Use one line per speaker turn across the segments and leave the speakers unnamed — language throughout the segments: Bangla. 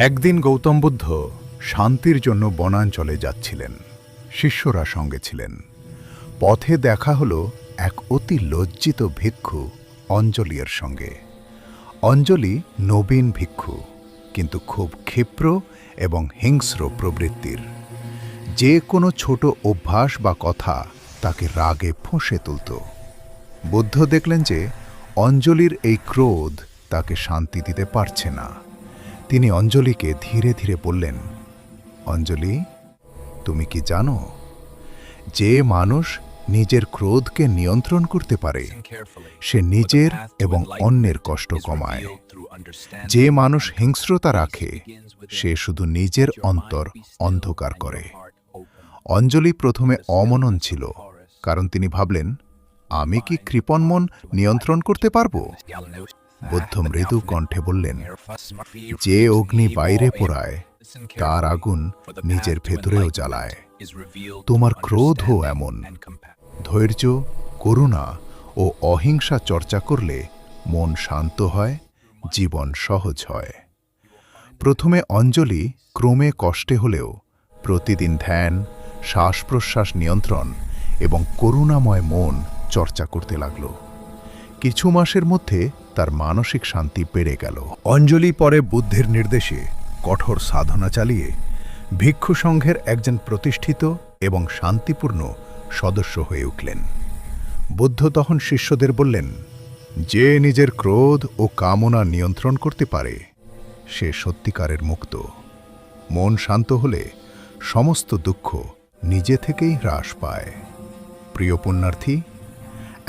একদিন গৌতম বুদ্ধ শান্তির জন্য বনাঞ্চলে যাচ্ছিলেন। শিষ্যরা সঙ্গে ছিলেন। পথে দেখা হলো এক অতি লজ্জিত ভিক্ষু অঞ্জলির সঙ্গে। অঞ্জলি নবীন ভিক্ষু, কিন্তু খুব ক্ষিপ্র এবং হিংস্র প্রবৃত্তির। যে কোনো ছোট অভ্যাস বা কথা তাকে রাগে ফুঁসে তুলত। বুদ্ধ দেখলেন যে অঞ্জলির এই ক্রোধ তাকে শান্তি দিতে পারছে না। তিনি অঞ্জলিকে ধীরে ধীরে বললেন, অঞ্জলি, তুমি কি জানো, যে মানুষ নিজের ক্রোধকে নিয়ন্ত্রণ করতে পারে, সে নিজের এবং অন্যের কষ্ট কমায়। যে মানুষ হিংস্রতা রাখে, সে শুধু নিজের অন্তর অন্ধকার করে। অঞ্জলি প্রথমে অমনন ছিল, কারণ তিনি ভাবলেন, আমি কি কৃপণ মন নিয়ন্ত্রণ করতে পারব? বুদ্ধ মৃদু কণ্ঠে বললেন, যে অগ্নি বাইরে পোড়ায়, তার আগুন নিজের ভেতরেও জ্বালায়। তোমার ক্রোধও এমন। ধৈর্য, করুণা ও অহিংসা চর্চা করলে মন শান্ত হয়, জীবন সহজ হয়। প্রথমে অঞ্জলি ক্রমে কষ্টে হলেও প্রতিদিন ধ্যান শ্বাস প্রশ্বাস নিয়ন্ত্রণ এবং করুণাময় মন চর্চা করতে লাগল। কিছু মাসের মধ্যে তার মানসিক শান্তি বেড়ে গেল। অঞ্জলি পরে বুদ্ধের নির্দেশে কঠোর সাধনা চালিয়ে ভিক্ষু সংঘের একজন প্রতিষ্ঠিত এবং শান্তিপূর্ণ সদস্য হয়ে উঠলেন। বুদ্ধ তখন শিষ্যদের বললেন, যে নিজের ক্রোধ ও কামনা নিয়ন্ত্রণ করতে পারে, সে সত্যিকারের মুক্ত। মন শান্ত হলে সমস্ত দুঃখ নিজে থেকেই হ্রাস পায়। প্রিয় পুণ্যার্থী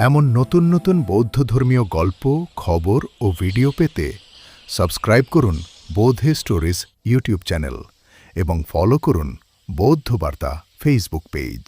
এমন নতুন নতুন বৌদ্ধ ধর্মীয় গল্প, খবর ও ভিডিও পেতে সাবস্ক্রাইব করুন বৌদ্ধে স্টোরিজ ইউটিউব চ্যানেল এবং ফলো করুন বৌদ্ধ বার্তা ফেসবুক পেজ।